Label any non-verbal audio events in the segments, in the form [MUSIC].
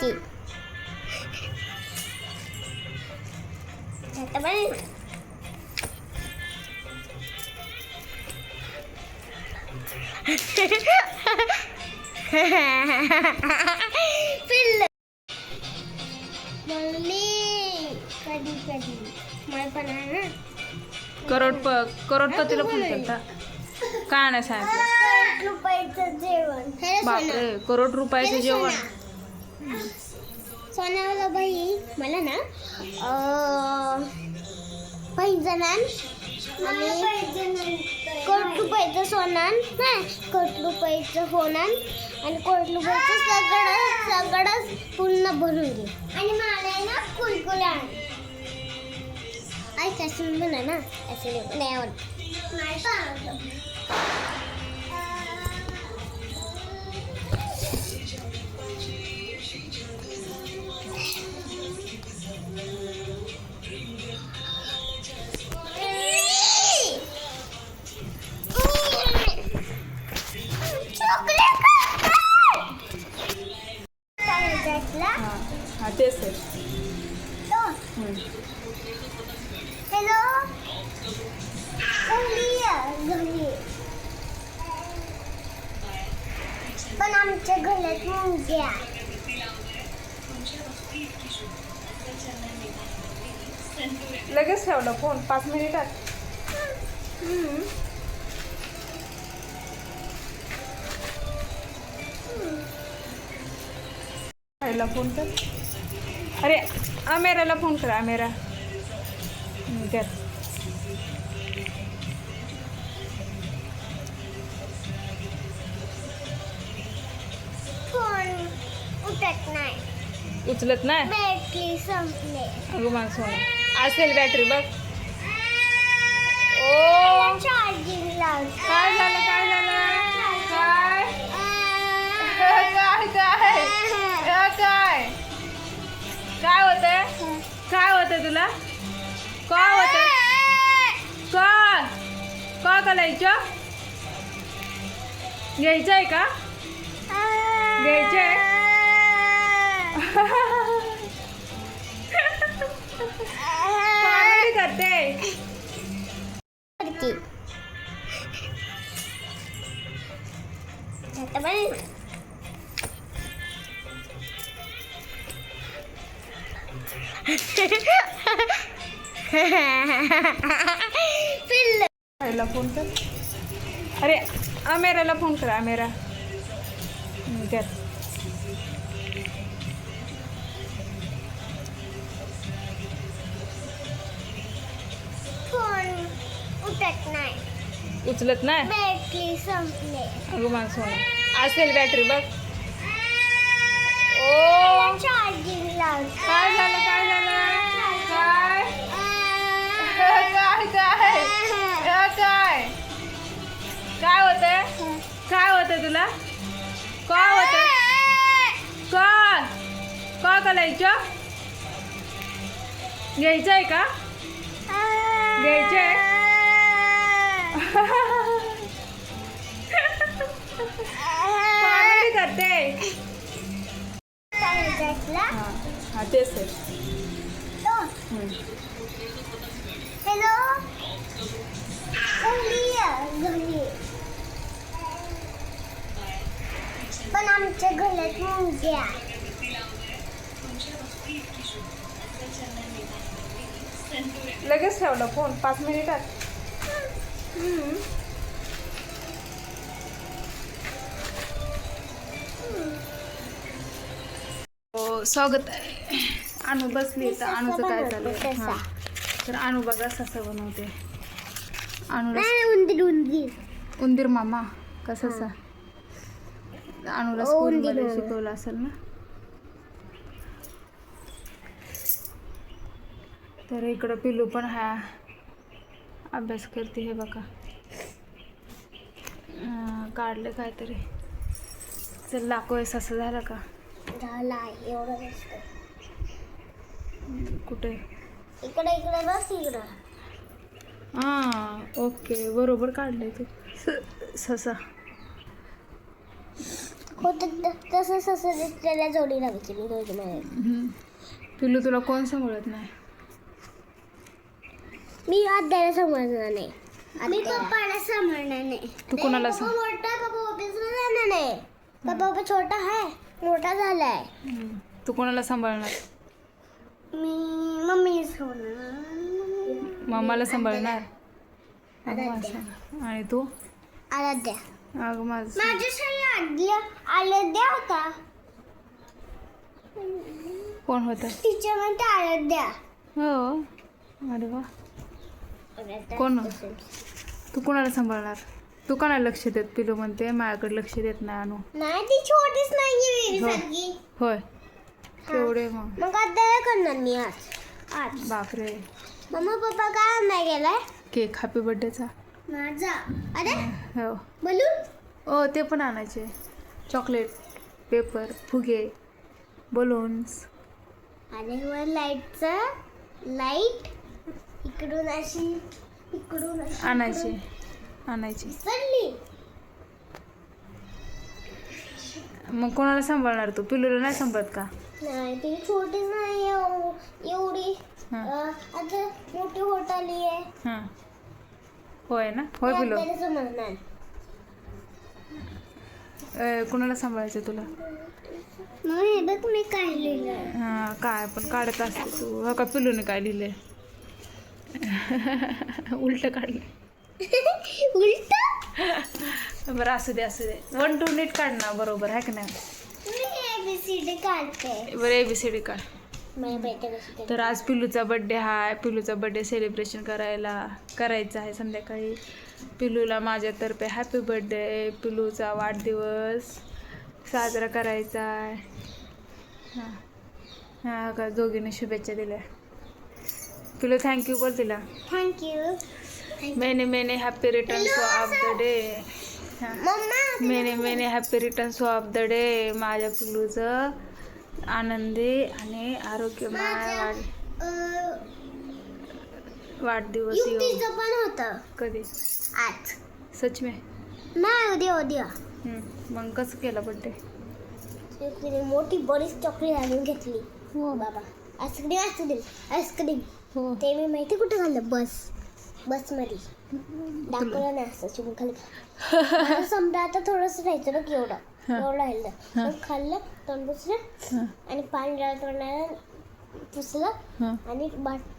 की पण पिल्ल मम्मी कधी कधी? मला पण आहे ना. करोडप करोडपतीला फोन केलता काय नाही सांगितलं रुपयाचं जेवण. सोना बापरे करोड रुपयाचं जेवण. सोनावाला बाई मला ना अं, पैंजणान आणि कोट रुपयाचं सोनान नाही कोट रुपयाचं होणार आणि कोट रुपयाचं सगळं सगळं पूर्ण भरून घे. आणि मला ना कुलकुले कसून बना ना असं नाही आवडत. हॅलो पण आमच्या घरात मुंग्या लगेच ठेवला फोन पाच मिनिटात फोन कर अरे अमेराला फोन कर अमेरा. फोन उठत नाही. उचलत नाही? बॅटरी संपले. अगं माझं सोनं असेल बॅटरी बघ. ओ. चार्जिंग लाव काय झालं काय झालं? काय? काय? काय? काय होतंय काय होतंय तुला? काय होतंय काय काय करायचं घ्यायचंय का? घ्यायचंय. कॉमेडी करते. पिल्ल फोन कर. अरे अमेराला फोन कर अमेरा फोन उठत नाही. उचलत नाही? बॅटरी संपले. अगं असेल बॅटरी बघ. ओ. चार्जिंग काय झालं? काय होतंय? काय होतंय तुला? का होतंय. कॉल. का करायचं हो. घ्यायचंय का? घ्यायचंय. आहे पण आमच्या घरात मुंग्या लगेच ठेवला फोन पाच मिनिटात हम्म. हो स्वागत आहे. अनु बसली तर अनुचं काय आहे? हा. तर अनु बघा ससा बनवते. नाही उंदीर उंदीर. उंदीर मामा कसा अनुला स्कूलमध्ये. शिकवलं असेल ना? तर इकडं पिल्लू पण हा अभ्यास करते हे बघा. काढले काहीतरी. चल दाखव असं झालं का? झाला एवढं नसतं कुठे? इकडे इकडे बस इकडं. हां ओके बरोबर काढले तू. ससा त- तसं तसं त्याला जोडी लावायची मी रोज हम्म. पिल्लू तुला कोण सांभाळत नाही? मी आद्याला समजणार नाही. मी पप्पाला समजणार नाही. तू कोणाला सांग मोठा पप्पा ऑफिसला जाणार नाही पप्पा पप्पा छोटा आहे मोठा झालाय. हम्म. तू कोणाला सांभाळणार? मी मम्मी समजणार मम्माला सांभाळणार? माझं. आणि तू? आराध्या. अगं माझं माझ्या आद्या आराध्या होता. कोण होतं? टीचर म्हणते आराध्या हो. अरे वा. कोण? तू कोणाला सांभाळणार? तू कोणाला लक्ष देत? पिलू म्हणते माझ्याकडे लक्ष देत नाही आणू. नाही ती छोटीच नाहीये हो. होय. केवढे मग. मग आद्याला करणार मी आज. आज. बापरे. मम्मा पप्पा काय नाही गेलाय? केक. हॅपी बर्थडेचा माझा. अरे हो. बलून? ओ ते पण आणायचे. चॉकलेट पेपर फुगे बलून्स. आणि वर लाईटचं लाइट इकडून अशी इकडून आणायचे. आणायचे. चढली मग कोणाला सांभाळणार तू? पिलूला नाही सांभाळत का? नाही ती छोटी नाही एव- एवढी. हां. आता मोठी होत आली आहे हां. होय ना? होय पिलू कोणाला सांभाळायचं तुला? हे बघ मी काय लिहिलं हां काय? पण काढत असते तू. हा का? पिलूने काय लिहिलंय? उलट काढलं [LAUGHS] उलट? बरं असू दे असू दे. वन टू नीट काढ ना. बरोबर आहे का नाही? एबीसीडी बरं ए बी सी डी काढ. तर. आज पिलूचा बड्डे आहे पिलूचा बड्डे सेलिब्रेशन करायला करायचं आहे संध्याकाळी. पिलूला माझ्यातर्फे हॅपी बड्डे पिलूचा वाढदिवस साजरा करायचा आहे. हां. हां का दोघींनी शुभेच्छा दिल्या. पिलू थँक्यू बोल तिला. Thank you many many happy returns of the day हां. Many many happy returns of the day माझ्या पिलूचं आनंदी आणि आरोग्यमय वाढ वाढदिवस युक्तीचं पण होतं. कधी? आज. सच में नाही उद्या उद्या. हम्म. मग कसं केलं बड्डे युक्तीने मोठी बरीच चॉकलेट आणून घेतली. हो बाबा. Ice cream ice cream ice cream. हो. ते मी माहिती कुठे घाललं? बस. बसमध्ये. दाखवलं नाही असं [LAUGHS] मला समजा आता थोडंसं राहायचं ना केवढं. एवढं राहिलं. मग खाल्लं तोंड पुसलं आणि पाणी जरा तोंडाला पुसलं आणि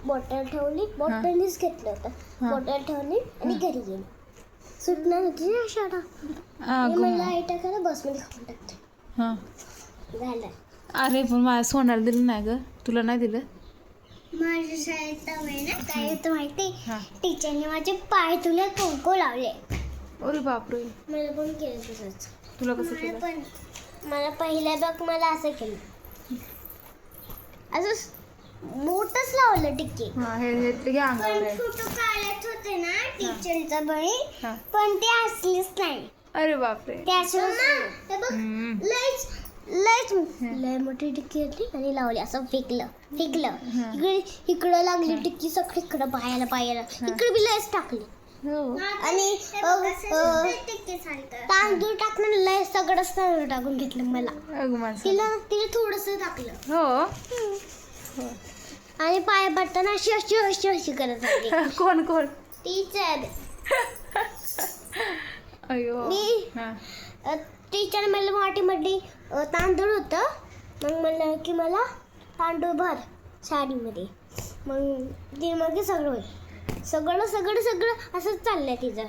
बॉटल ठेवली. बॉटलनीच घेतलं होतं. बॉटल ठेवली आणि घरी गेली. सुटणार होती ना शाळा. मला आई टाकायला बसमध्ये खाऊन टाकते. हां. झालं. अरे पण माझ्या सोनाला दिलं नाही ग. तुला नाही दिलं? माझ्या शाळेत ना काय होतं माहिती टीचरने माझे पाय तुला कुंकू लावले. अरे बापरे. मला पण केलं तसंच. तुला कसं मला केलं? पण मला पहिल्या बघ मला असं केलं. असं मोठंच लावलं टिक्की. हां हे हे ते घ्या अंगावर. पण आहे. फोटो काढत होते ना टीचरचा बळी हां. पण ते असलेच नाही. अरे बापरे. ते असं बघ हम्म. लयच लयच लय मोठी टिक्की होती आणि लावली असं फेकलं. फेकलं. इकडे इकडं लागली टिक्की सगळी इकडं पायाला पायाला इकडे बी लयच टाकली. आणि अ, अ, तांदूळ टाकणं लय सगळंच तांदूळ टाकून घेतलं मला. तिला तिला थोडस टाकलं. हो. हो आणि पाय पडताना अशी अशी अशी अशी करत [LAUGHS] कोण कोण? टीचर. [LAUGHS] अयो. मी- हां. टीचर मला वाटीमध्ये तांदूळ होतं. मग म्हणलं की मला तांदूळ भर साडीमध्ये मग ती मग सगळं होईल. सगळं सगळं सगळं असंच चाललंय तिचं.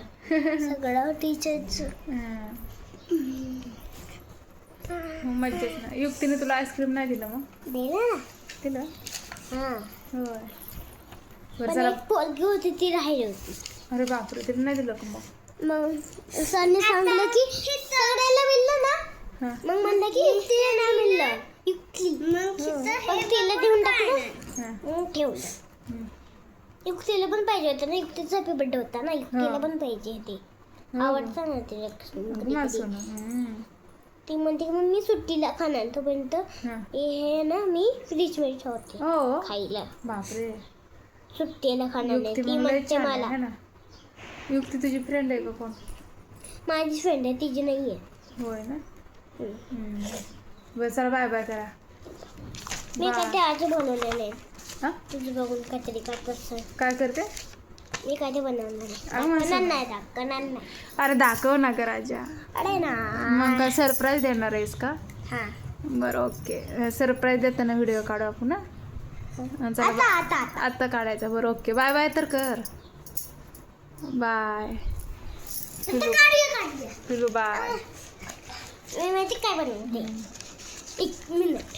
सगळं टीचरचं हां. मज्जाच ना. युक्तीने तुला आईस्क्रीम नाही दिलं मग? दिलं ना. दिलं? हां. होय. बरं पण चला. एक पोरगी होती ती राहिली होती. अरे बापरे तिला नाही दिलं का मग? मग सरने सांगितलं की सगळ्याला मिळलं ना? हां. मग म्हणलं की युक्तीला नाही मिळलं. युक्ती मग तिला देऊन टाकलं. हां. मग ठेवलं. युक्तीला पण पाहिजे होतं ना. युक्तीचा हॅपी बर्थडे होता ना. युक्तीला. पण पाहिजे ते. हो. आवडतं ना तिला कधी कधी. हम्म. ती म्हणते की मग मी सुट्टीला खाणार तोपर्यंत हां. हे ना मी फ्रीजमध्ये ठेवते हो. खायला. बापरे. सुट्टीला खाणार नाही. युक्ती ती लय म्हणते छान आहे मला है ना? युक्ती तुझी फ्रेंड आहे का कोण? माझी फ्रेंड आहे तिची नाही आहे होय ना? हम्म. बरं चला बाय बाय करा. मी Bye. कधी आज बनवलेले हां? तुझं बघून काहीतरी करत असतं काय करते? मी कधी बनवणार मग दाखवणार नाही दाखवणार नाही. अरे दाखव ना ग राजा. अरे ना. मग काय सरप्राईज देणार आहेस का? हा. बरं ओके सरप्राईज देताना व्हिडिओ काढू आपण ना हा, चला आता आता आता. आत्ता काढायचा. बरं ओके बाय बाय तर कर. बाय पिलू काढूया काढूया पिलू बाय मी माहिती काय बनवते? एक मिनिट